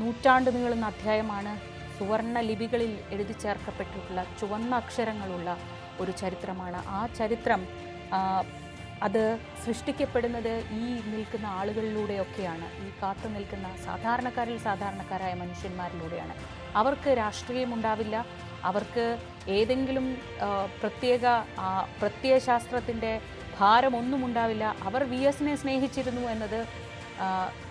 നൂറ്റാണ്ട് നീളുന്ന അധ്യായമാണ് സുവർണ ലിപികളിൽ എഴുതി ചേർക്കപ്പെട്ടിട്ടുള്ള ചുവന്ന അക്ഷരങ്ങളുള്ള ഒരു ചരിത്രമാണ്. ആ ചരിത്രം അത് സൃഷ്ടിക്കപ്പെടുന്നത് ഈ നിൽക്കുന്ന ആളുകളിലൂടെയൊക്കെയാണ്. ഈ കാത്തു നിൽക്കുന്ന സാധാരണക്കാരിൽ സാധാരണക്കാരായ മനുഷ്യന്മാരിലൂടെയാണ്. അവർക്ക് രാഷ്ട്രീയമുണ്ടാവില്ല. അവർക്ക് ഏതെങ്കിലും പ്രത്യേക പ്രത്യയശാസ്ത്രത്തിന്റെ ഭാരമൊന്നും ഉണ്ടാവില്ല അവർ വി എസിനെ സ്നേഹിച്ചിരുന്നു എന്നത്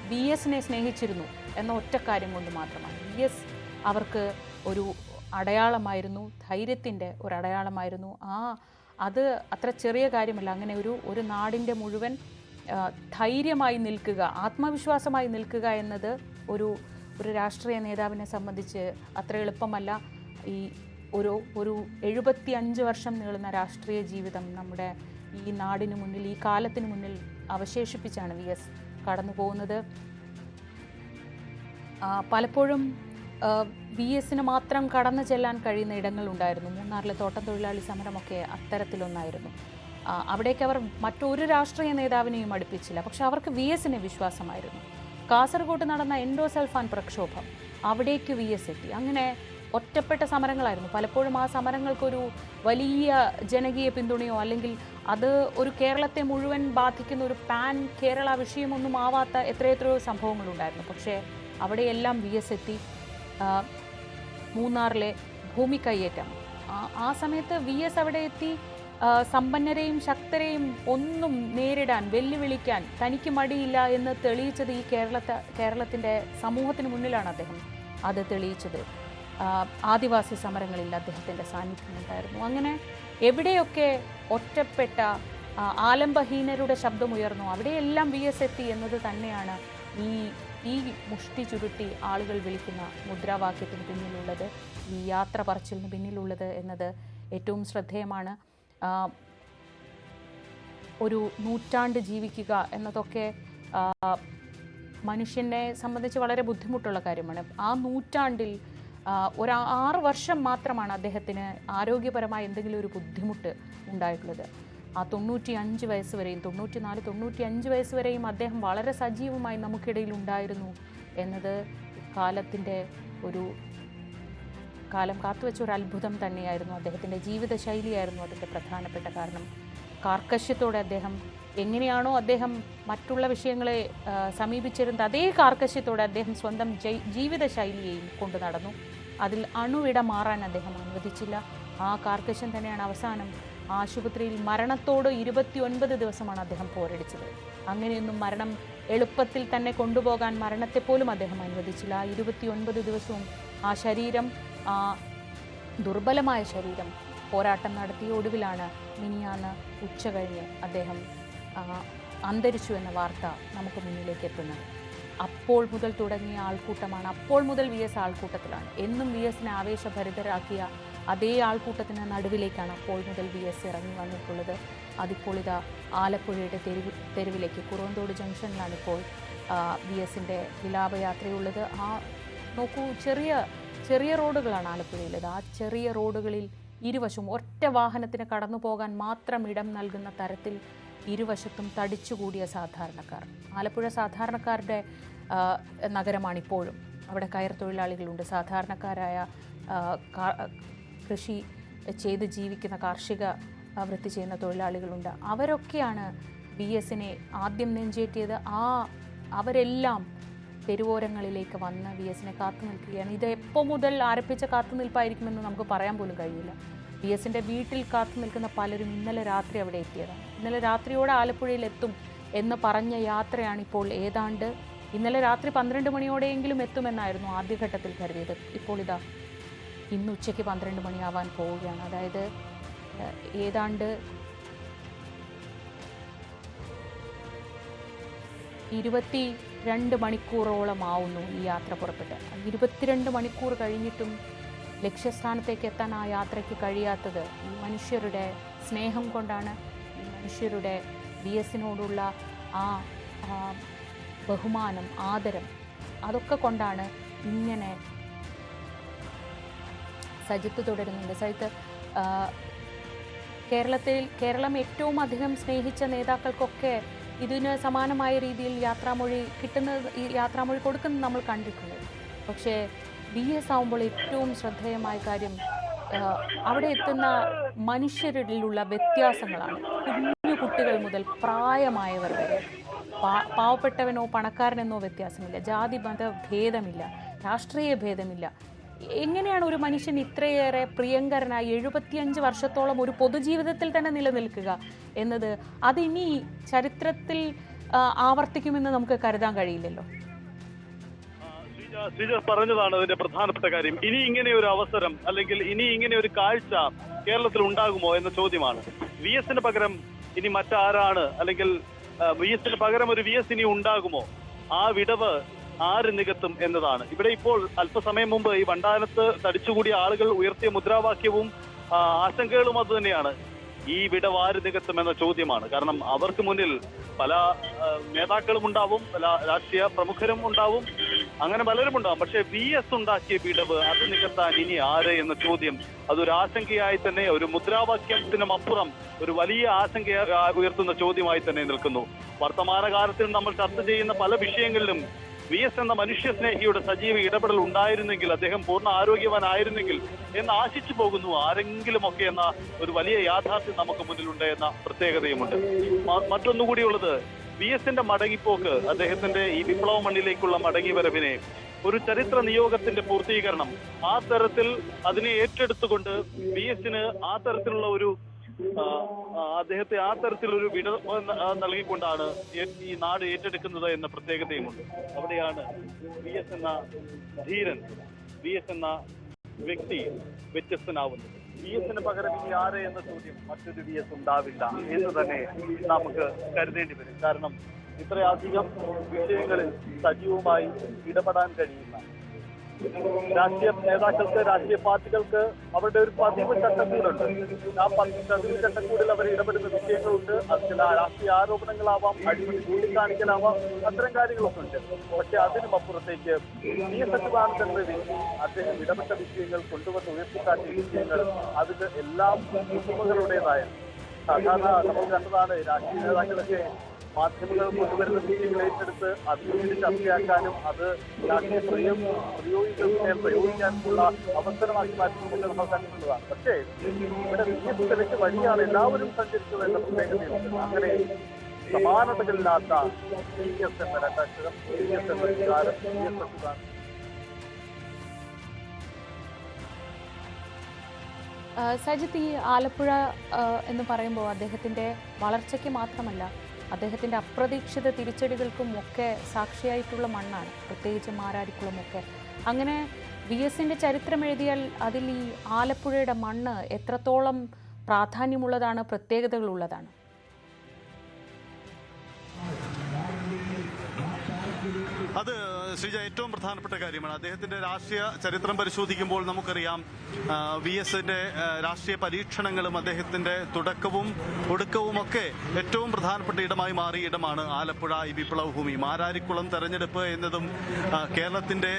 വി എസിനെ സ്നേഹിച്ചിരുന്നു എന്ന ഒറ്റ കാര്യം കൊണ്ട് മാത്രമാണ്. വി എസ് അവർക്ക് ഒരു അടയാളമായിരുന്നു ധൈര്യത്തിന്റെ ഒരു അടയാളമായിരുന്നു. ആ അത് അത്ര ചെറിയ കാര്യമല്ല. അങ്ങനെ ഒരു ഒരു നാടിന്റെ മുഴുവൻ ധൈര്യമായി നിൽക്കുക ആത്മവിശ്വാസമായി നിൽക്കുക എന്നത് ഒരു ഒരു രാഷ്ട്രീയ നേതാവിനെ സംബന്ധിച്ച് അത്ര എളുപ്പമല്ല. ഈ ഒരു ഒരു എഴുപത്തി അഞ്ച് വർഷം നീളുന്ന രാഷ്ട്രീയ ജീവിതം നമ്മുടെ ഈ നാടിനു മുന്നിൽ ഈ കാലത്തിനു മുന്നിൽ അവശേഷിപ്പിച്ചാണ് വി എസ്. കടന്നു പോകുന്നത് പലപ്പോഴും വി എസിന് മാത്രം കടന്നു ചെല്ലാൻ കഴിയുന്ന ഇടങ്ങളുണ്ടായിരുന്നു. മൂന്നാറിലെ തോട്ടം തൊഴിലാളി സമരമൊക്കെ അത്തരത്തിലൊന്നായിരുന്നു. അവിടേക്ക് അവർ മറ്റൊരു രാഷ്ട്രീയ നേതാവിനെയും അടുപ്പിച്ചില്ല. പക്ഷെ അവർക്ക് വി എസിനെ വിശ്വാസമായിരുന്നു. കാസർഗോഡ് നടന്ന എൻഡോസൾഫാൻ പ്രക്ഷോഭം അവിടേക്ക് വി എസ് എത്തി. അങ്ങനെ ഒറ്റപ്പെട്ട സമരങ്ങളായിരുന്നു. പലപ്പോഴും ആ സമരങ്ങൾക്കൊരു വലിയ ജനകീയ പിന്തുണയോ അല്ലെങ്കിൽ അത് ഒരു കേരളത്തെ മുഴുവൻ ബാധിക്കുന്ന ഒരു പാൻ കേരള വിഷയമൊന്നും ആവാത്ത എത്രയെത്രയോ സംഭവങ്ങളുണ്ടായിരുന്നു. പക്ഷേ അവിടെയെല്ലാം വി എസ് എത്തി മൂന്നാറിലെ ഭൂമി കയ്യേറ്റം. ആ- സമയത്ത് വി എസ് അവിടെ എത്തി സമ്പന്നരെയും ശക്തരെയും ഒന്നും നേരിടാൻ വെല്ലുവിളിക്കാൻ തനിക്ക് മടിയില്ല എന്ന് തെളിയിച്ചത് ഈ കേരളത്തെ കേരളത്തിന്റെ സമൂഹത്തിന് മുന്നിലാണ് അദ്ദേഹം അത് തെളിയിച്ചത്. ആദിവാസി സമരങ്ങളിൽ അദ്ദേഹത്തിന്റെ സാന്നിധ്യം ഉണ്ടായിരുന്നു. അങ്ങനെ എവിടെയൊക്കെ ഒറ്റപ്പെട്ട ആലംബഹീനരുടെ ശബ്ദമുയർന്നു അവിടെയെല്ലാം വി എസ് എത്തി എന്നത് തന്നെയാണ് ഈ ഈ മുഷ്ടി ചുരുട്ടി ആളുകൾ വിളിക്കുന്ന മുദ്രാവാക്യത്തിന് പിന്നിലുള്ളത് ഈ യാത്ര പറച്ചിലിന് പിന്നിലുള്ളത് എന്നത് ഏറ്റവും ശ്രദ്ധേയമാണ്. ഒരു നൂറ്റാണ്ട് ജീവിക്കുക എന്നതൊക്കെ മനുഷ്യനെ സംബന്ധിച്ച് വളരെ ബുദ്ധിമുട്ടുള്ള കാര്യമാണ്. ആ നൂറ്റാണ്ടിൽ ഒരു ആറ് വർഷം മാത്രമാണ് അദ്ദേഹത്തിന് ആരോഗ്യപരമായ എന്തെങ്കിലും ഒരു ബുദ്ധിമുട്ട് ഉണ്ടായിട്ടുള്ളത്. ആ തൊണ്ണൂറ്റി അഞ്ച് വയസ്സ് വരെയും തൊണ്ണൂറ്റി നാല് തൊണ്ണൂറ്റി അഞ്ച് വയസ്സ് വരെയും അദ്ദേഹം വളരെ സജീവമായി നമുക്കിടയിൽ ഉണ്ടായിരുന്നു എന്നത് കാലത്തിന്റെ ഒരു കാലം കാത്തുവെച്ച ഒരു അത്ഭുതം തന്നെയായിരുന്നു. അദ്ദേഹത്തിന്റെ ജീവിതശൈലിയായിരുന്നു അതിന്റെ പ്രധാനപ്പെട്ട കാരണം. കാർക്കശ്യത്തോടെ അദ്ദേഹം എങ്ങനെയാണോ അദ്ദേഹം മറ്റുള്ള വിഷയങ്ങളെ സമീപിച്ചിരുന്നത് അതേ കാർക്കശ്യത്തോടെ അദ്ദേഹം സ്വന്തം ജീവിതശൈലിയെയും കൊണ്ടു നടന്നു. അതിൽ അണുവിട മാറാൻ അദ്ദേഹം അനുവദിച്ചില്ല. ആ കാർക്കശം തന്നെയാണ് അവസാനം. ആശുപത്രിയിൽ മരണത്തോട് ഇരുപത്തി ഒൻപത് ദിവസമാണ് അദ്ദേഹം പോരടിച്ചത്. അങ്ങനെയൊന്നും മരണം എളുപ്പത്തിൽ തന്നെ കൊണ്ടുപോകാൻ മരണത്തെ പോലും അദ്ദേഹം അനുവദിച്ചില്ല. ആ ഇരുപത്തി ഒൻപത് ദിവസവും ആ ശരീരം ആ ദുർബലമായ ശരീരം പോരാട്ടം നടത്തിയ ഒടുവിലാണ് മിനിയാന്ന് ഉച്ച കഴിഞ്ഞ് അദ്ദേഹം അന്തരിച്ചു എന്ന വാർത്ത നമുക്ക് മുന്നിലേക്ക് എത്തുന്നത്. അപ്പോൾ മുതൽ തുടങ്ങിയ ആൾക്കൂട്ടമാണ്. അപ്പോൾ മുതൽ വി എസ് ആൾക്കൂട്ടത്തിലാണ്. എന്നും വി എസിനെ ആവേശഭരിതരാക്കിയ അതേ ആൾക്കൂട്ടത്തിന് നടുവിലേക്കാണ് അപ്പോൾ മുതൽ വി എസ് ഇറങ്ങി വന്നിട്ടുള്ളത്. അതിപ്പോൾ ഇതാ ആലപ്പുഴയുടെ തെരുവ് തെരുവിലേക്ക് കുറവന്തോട് ജംഗ്ഷനിലാണ് ഇപ്പോൾ വി എസിന്റെ വിലാപയാത്രയുള്ളത്. ആ നോക്കൂ ചെറിയ ചെറിയ റോഡുകളാണ് ആലപ്പുഴയിലത്. ആ ചെറിയ റോഡുകളിൽ ഇരുവശവും ഒറ്റ വാഹനത്തിന് കടന്നു പോകാൻ മാത്രം ഇടം നൽകുന്ന തരത്തിൽ ഇരുവശത്തും തടിച്ചുകൂടിയ സാധാരണക്കാർ. ആലപ്പുഴ സാധാരണക്കാരുടെ നഗരമാണ് നഗരമാണിപ്പോഴും. അവിടെ കയർ തൊഴിലാളികളുണ്ട്. സാധാരണക്കാരായ കൃഷി ചെയ്ത് ജീവിക്കുന്ന കാർഷിക വൃത്തി ചെയ്യുന്ന തൊഴിലാളികളുണ്ട്. അവരൊക്കെയാണ് ബി എസിനെ ആദ്യം നെഞ്ചേറ്റിയത്. ആ അവരെല്ലാം തെരുവോരങ്ങളിലേക്ക് വന്ന് വി എസിനെ കാത്തു നിൽക്കുകയാണ്. ഇത് എപ്പോൾ മുതൽ ആരംഭിച്ച കാത്തുനിൽപ്പായിരിക്കുമെന്ന് നമുക്ക് പറയാൻ പോലും കഴിയില്ല. വി എസിന്റെ വീട്ടിൽ കാത്തു നിൽക്കുന്ന പലരും ഇന്നലെ രാത്രി അവിടെ എത്തിയതാണ് ഇന്നലെ രാത്രിയോടെ ആലപ്പുഴയിൽ എത്തും എന്ന് പറഞ്ഞ യാത്രയാണ് ഇപ്പോൾ ഏതാണ്ട് ഇന്നലെ രാത്രി പന്ത്രണ്ട് മണിയോടെയെങ്കിലും എത്തുമെന്നായിരുന്നു ആദ്യഘട്ടത്തിൽ കരുതിയത്. ഇപ്പോൾ ഇതാ ഇന്ന് ഉച്ചയ്ക്ക് പന്ത്രണ്ട് മണിയാവാൻ പോവുകയാണ്. അതായത് ഏതാണ്ട് ഇരുപത്തി രണ്ട് മണിക്കൂറോളം ആവുന്നു ഈ യാത്ര പുറപ്പെട്ട്. ഇരുപത്തിരണ്ട് മണിക്കൂർ കഴിഞ്ഞിട്ടും ലക്ഷ്യസ്ഥാനത്തേക്ക് എത്താൻ ആ യാത്രയ്ക്ക് കഴിയാത്തത് മനുഷ്യരുടെ സ്നേഹം കൊണ്ടാണ്. മനുഷ്യരുടെ ബി എസിനോടുള്ള ആ ബഹുമാനം ആദരം അതൊക്കെ കൊണ്ടാണ് ഇങ്ങനെ സജിത്ത് തുടരുന്നുണ്ട് സജിത്ത് കേരളത്തിൽ കേരളം ഏറ്റവും അധികം സ്നേഹിച്ച നേതാക്കൾക്കൊക്കെ ഇതിന് സമാനമായ രീതിയിൽ യാത്രാമൊഴി കിട്ടുന്നത് ഈ യാത്രാമൊഴി കൊടുക്കുന്നത് നമ്മൾ കണ്ടിട്ടുണ്ട്. പക്ഷേ ബി എസ് ആവുമ്പോൾ ഏറ്റവും ശ്രദ്ധേയമായ കാര്യം അവിടെ എത്തുന്ന മനുഷ്യരിലുള്ള വ്യത്യാസങ്ങളാണ്. കുഞ്ഞു കുട്ടികൾ മുതൽ പ്രായമായവർ വരെ. പാവപ്പെട്ടവനോ പണക്കാരനെന്നോ വ്യത്യാസമില്ല. ജാതി മത ഭേദമില്ല. രാഷ്ട്രീയ ഭേദമില്ല. എങ്ങനെയാണ് ഒരു മനുഷ്യൻ ഇത്രയേറെ പ്രിയങ്കരനായി എഴുപത്തിയഞ്ച് വർഷത്തോളം ഒരു പൊതുജീവിതത്തിൽ തന്നെ നിലനിൽക്കുക എന്നത് അതിനി ചരിത്രത്തിൽ ആവർത്തിക്കുമെന്ന് നമുക്ക് കരുതാൻ കഴിയില്ലല്ലോ? ശ്രീജ പറഞ്ഞതാണ് അതിന്റെ പ്രധാനപ്പെട്ട കാര്യം. ഇനി ഇങ്ങനെ ഒരു അവസരം അല്ലെങ്കിൽ ഇനി ഇങ്ങനെ ഒരു കാഴ്ച കേരളത്തിൽ ഉണ്ടാകുമോ എന്ന ചോദ്യമാണ്. വി എസിന് പകരം ഇനി മറ്റാരാണ് അല്ലെങ്കിൽ വി എസിന് പകരം ഒരു വി എസ് ഇനി ഉണ്ടാകുമോ? ആ വിടവ് ആര് നികത്തും എന്നതാണ്. ഇവിടെ ഇപ്പോൾ അല്പസമയം മുമ്പ് ഈ വണ്ടാനത്ത് തടിച്ചുകൂടിയ ആളുകൾ ഉയർത്തിയ മുദ്രാവാക്യവും ആശങ്കകളും അത് തന്നെയാണ്. ഈ വിടവ് ആര് നികത്തും എന്ന ചോദ്യമാണ്. കാരണം അവർക്ക് മുന്നിൽ പല നേതാക്കളും ഉണ്ടാവും പല രാഷ്ട്രീയ പ്രമുഖരും ഉണ്ടാവും. അങ്ങനെ പലരും ഉണ്ടാവും. പക്ഷെ വി എസ് ഉണ്ടാക്കിയ വിടവ് അത് നികത്താൻ ഇനി ആര് എന്ന ചോദ്യം അതൊരു ആശങ്കയായി തന്നെ ഒരു മുദ്രാവാക്യത്തിനും അപ്പുറം ഒരു വലിയ ആശങ്ക ഉയർത്തുന്ന ചോദ്യമായി തന്നെ നിൽക്കുന്നു. വർത്തമാനകാലത്തിൽ നമ്മൾ ചർച്ച ചെയ്യുന്ന പല വിഷയങ്ങളിലും വി എസ് എന്ന മനുഷ്യസ്നേഹിയുടെ സജീവ ഇടപെടൽ ഉണ്ടായിരുന്നെങ്കിൽ അദ്ദേഹം പൂർണ ആരോഗ്യവാനായിരുന്നെങ്കിൽ എന്ന് ആശിച്ചു പോകുന്നു ആരെങ്കിലുമൊക്കെ എന്ന ഒരു വലിയ യാഥാർത്ഥ്യം നമുക്ക് മുന്നിലുണ്ട് എന്ന പ്രത്യേകതയുമുണ്ട്. മറ്റൊന്നുകൂടിയുള്ളത് വി എസിന്റെ മടങ്ങിപ്പോക്ക് അദ്ദേഹത്തിന്റെ ഈ വിപ്ലവ മണ്ണിലേക്കുള്ള മടങ്ങിവരവിനെ ഒരു ചരിത്ര നിയോഗത്തിന്റെ പൂർത്തീകരണം ആ തരത്തിൽ അതിനെ ഏറ്റെടുത്തുകൊണ്ട് വി എസിന് ആ തരത്തിലുള്ള ഒരു അദ്ദേഹത്തെ ആ തരത്തിലൊരു വിട നൽകിക്കൊണ്ടാണ് ഈ നാട് ഏറ്റെടുക്കുന്നത് എന്ന പ്രത്യേകതയുമുണ്ട്. അവിടെയാണ് വി എസ് എന്ന ധീരൻ വി എസ് എന്ന വ്യക്തി വ്യത്യസ്തനാവുന്നത് വി എസിന് പകരം ഇനി ആര് എന്ന ചോദ്യം മറ്റൊരു വി എസ് ഉണ്ടാവില്ല എന്ന് തന്നെ നമുക്ക് കരുതേണ്ടി വരും. കാരണം ഇത്രയധികം വിഷയങ്ങളിൽ സജീവമായി ഇടപെടാൻ കഴിയുന്ന രാഷ്ട്രീയ നേതാക്കൾക്ക് രാഷ്ട്രീയ പാർട്ടികൾക്ക് അവരുടെ ഒരു പതിവ് ചട്ടക്കൂടുണ്ട്. ആ പതി- പതിവ് ചട്ടക്കൂടിൽ അവർ ഇടപെടുന്ന വിഷയങ്ങളുണ്ട്. അത് ചില രാഷ്ട്രീയ ആരോപണങ്ങളാവാം അഴിമതി ചൂണ്ടിക്കാണിക്കലാവാം അത്തരം കാര്യങ്ങളൊക്കെ ഉണ്ട്. പക്ഷെ അതിനും അപ്പുറത്തേക്ക് ഈ എന്ന വ്യക്തി അദ്ദേഹം ഇടപെട്ട വിഷയങ്ങൾ കൊണ്ടുവന്ന് ഉയർത്തിക്കാട്ടിയ വിഷയങ്ങൾ അതിൽ എല്ലാ കുടുംബങ്ങളുടേതായ സാധാരണ നമ്മൾ കണ്ടതാണ് രാഷ്ട്രീയ നേതാക്കളൊക്കെ മാധ്യമങ്ങൾ കൊണ്ടുവരുന്ന രീതിയിൽ ഏറ്റെടുത്ത് അതിനുവേണ്ടി ചർച്ചയാക്കാനും അത് രാഷ്ട്രീയ പ്രയോഗ പ്രയോഗിക്കുന്നതിനെ പ്രയോഗിക്കാനുമുള്ള അവസരമാക്കി മാറ്റുന്നത് കണ്ടിട്ടുള്ളതാണ് പക്ഷേ ഇവിടെ വി എസ് തെളിച്ച് വഴിയാണ് എല്ലാവരും സഞ്ചരിച്ചത് എന്ന പ്രത്യേകതയുണ്ട്. അങ്ങനെ സമാനതകളില്ലാത്ത വി എസ് എന്ന രണ്ടക്ഷരം വി എസ് എന്ന വികാരം. വി എസ് ആ, സജിത്ത് ഈ ആലപ്പുഴ എന്ന് പറയുമ്പോൾ അദ്ദേഹത്തിന്റെ വളർച്ചയ്ക്ക് മാത്രമല്ല അദ്ദേഹത്തിന്റെ അപ്രതീക്ഷിത തിരിച്ചടികൾക്കും ഒക്കെ സാക്ഷിയായിട്ടുള്ള മണ്ണാണ്. പ്രത്യേകിച്ച് മാരാരിക്കുളമൊക്കെ. അങ്ങനെ വി എസിന്റെ ചരിത്രം എഴുതിയാൽ അതിൽ ഈ ആലപ്പുഴയുടെ മണ്ണ് എത്രത്തോളം പ്രാധാന്യമുള്ളതാണ് പ്രത്യേകതകളുള്ളതാണ്? അത് ശ്രീജ ഏറ്റവും പ്രധാനപ്പെട്ട കാര്യമാണ്. അദ്ദേഹത്തിന്റെ രാഷ്ട്രീയ ചരിത്രം പരിശോധിക്കുമ്പോൾ നമുക്കറിയാം വി എസിന്റെ രാഷ്ട്രീയ പരീക്ഷണങ്ങളും അദ്ദേഹത്തിന്റെ തുടക്കവും ഒടുക്കവും ഒക്കെ ഏറ്റവും പ്രധാനപ്പെട്ട ഇടമായി മാറിയ ഇടമാണ് ആലപ്പുഴ ഈ വിപ്ലവഭൂമി. മാരാരിക്കുളം തെരഞ്ഞെടുപ്പ് എന്നതും കേരളത്തിന്റെ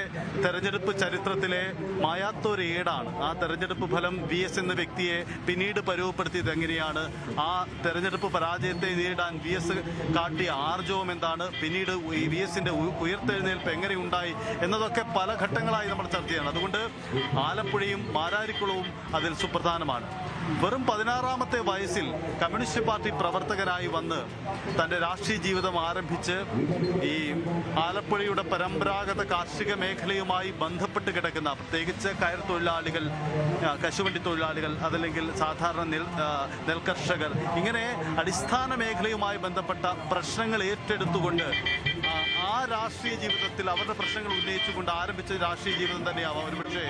തെരഞ്ഞെടുപ്പ് ചരിത്രത്തിലെ മായാത്തൊരു ഏടാണ്. ആ തെരഞ്ഞെടുപ്പ് ഫലം വി എസ് എന്ന വ്യക്തിയെ പിന്നീട് പരുവപ്പെടുത്തിയത് എങ്ങനെയാണ്? ആ തെരഞ്ഞെടുപ്പ് പരാജയത്തെ നേരിടാൻ വി എസ് കാട്ടിയ ആർജവം എന്താണ്? പിന്നീട് വി എസിന്റെ ഉയർത്തെഴുന്നേൽപ്പ് എങ്ങനെ ഉണ്ടായി എന്നതൊക്കെ പല ഘട്ടങ്ങളായി നമ്മൾ ചർച്ച ചെയ്യണം. അതുകൊണ്ട് ആലപ്പുഴയും മാരാരിക്കുളവും അതിൽ സുപ്രധാനമാണ്. വെറും പതിനാറാമത്തെ വയസ്സിൽ കമ്മ്യൂണിസ്റ്റ് പാർട്ടി പ്രവർത്തകനായി വന്ന് തന്റെ രാഷ്ട്രീയ ജീവിതം ആരംഭിച്ച് ഈ ആലപ്പുഴയുടെ പരമ്പരാഗത കാർഷിക മേഖലയുമായി ബന്ധപ്പെട്ട് കിടക്കുന്ന പ്രത്യേകിച്ച് കയർ തൊഴിലാളികൾ കശുവണ്ടി തൊഴിലാളികൾ അതല്ലെങ്കിൽ സാധാരണ നെൽകർഷകർ ഇങ്ങനെ അടിസ്ഥാന മേഖലയുമായി ബന്ധപ്പെട്ട പ്രശ്നങ്ങൾ ഏറ്റെടുത്തുകൊണ്ട് ആ രാഷ്ട്രീയ ജീവിതത്തിൽ അവരുടെ പ്രശ്നങ്ങൾ ഉന്നയിച്ചുകൊണ്ട് ആരംഭിച്ച രാഷ്ട്രീയ ജീവിതം തന്നെയാവാം ഒരുപക്ഷെ